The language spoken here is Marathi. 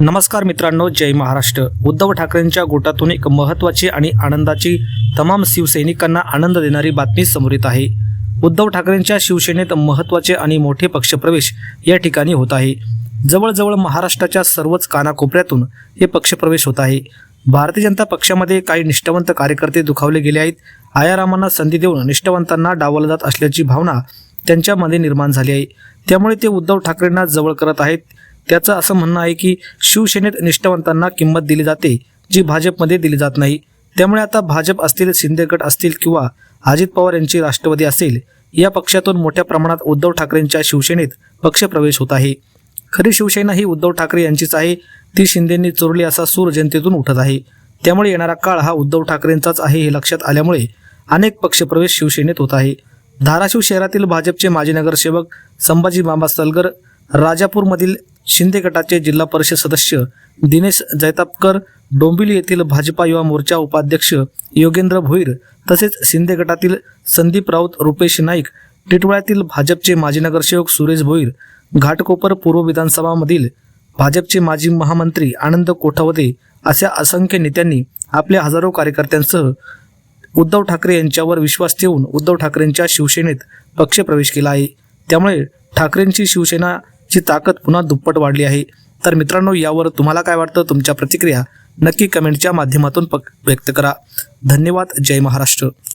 नमस्कार मित्रांनो जय महाराष्ट्र. उद्धव ठाकरेंच्या गोटातून एक महत्त्वाची आणि आनंदाची तमाम शिवसैनिकांना आनंद देणारी बातमी समोर येत आहे. उद्धव ठाकरेंच्या शिवसेनेत महत्त्वाचे आणि मोठे पक्षप्रवेश या ठिकाणी होत आहे. जवळजवळ महाराष्ट्राच्या सर्वच कानाकोपऱ्यातून हे पक्षप्रवेश होत आहे. भारतीय जनता पक्षामध्ये काही निष्ठावंत कार्यकर्ते दुखावले गेले आहेत. आयारामांना संधी देऊन निष्ठावंतांना डावलं जात असल्याची भावना त्यांच्यामध्ये निर्माण झाली आहे. त्यामुळे ते उद्धव ठाकरेंना जवळ करत आहेत. त्याचं असं म्हणणं आहे की शिवसेनेत निष्ठावंतांना किंमत दिली जाते जी भाजपमध्ये दिली जात नाही. त्यामुळे आता भाजप असतील शिंदे गट असतील किंवा अजित पवार यांची राष्ट्रवादी असेल या पक्षातून मोठ्या प्रमाणात उद्धव ठाकरेंच्या शिवसेनेत पक्षप्रवेश होत आहे. खरी शिवसेना ही उद्धव ठाकरे यांचीच आहे ती शिंदेंनी चोरली असा सूर जनतेतून उठत आहे. त्यामुळे येणारा काळ हा उद्धव ठाकरेंचाच आहे हे लक्षात आल्यामुळे अनेक पक्षप्रवेश शिवसेनेत होत आहे. धाराशिव शहरातील भाजपचे माजी नगरसेवक संभाजी बाबा सलगर राजापूरमधील शिंदे गटाचे जिल्हा परिषद सदस्य दिनेश जैतापकर डोंबिवली येथील भाजपा युवा मोर्चा उपाध्यक्ष योगेंद्र भोईर तसेच शिंदे गटातील संदीप राऊत रुपेश नाईक टिटवाळ्यातील भाजपचे माजी नगरसेवक सुरेश भोईर घाटकोपर पूर्व विधानसभामधील भाजपचे माजी महामंत्री आनंद कोठावदे अशा असंख्य नेत्यांनी आपल्या हजारो कार्यकर्त्यांसह उद्धव ठाकरे यांच्यावर विश्वास ठेवून उद्धव ठाकरेंच्या शिवसेनेत पक्षप्रवेश केला आहे. त्यामुळे ठाकरेंची शिवसेना ची ताकद पुन्हा दुप्पट वाढली आहे. तर मित्रांनो यावर तुम्हाला काय वाटतं? तुमच्या प्रतिक्रिया नक्की कमेंटच्या माध्यमातून प व्यक्त करा. धन्यवाद. जय महाराष्ट्र.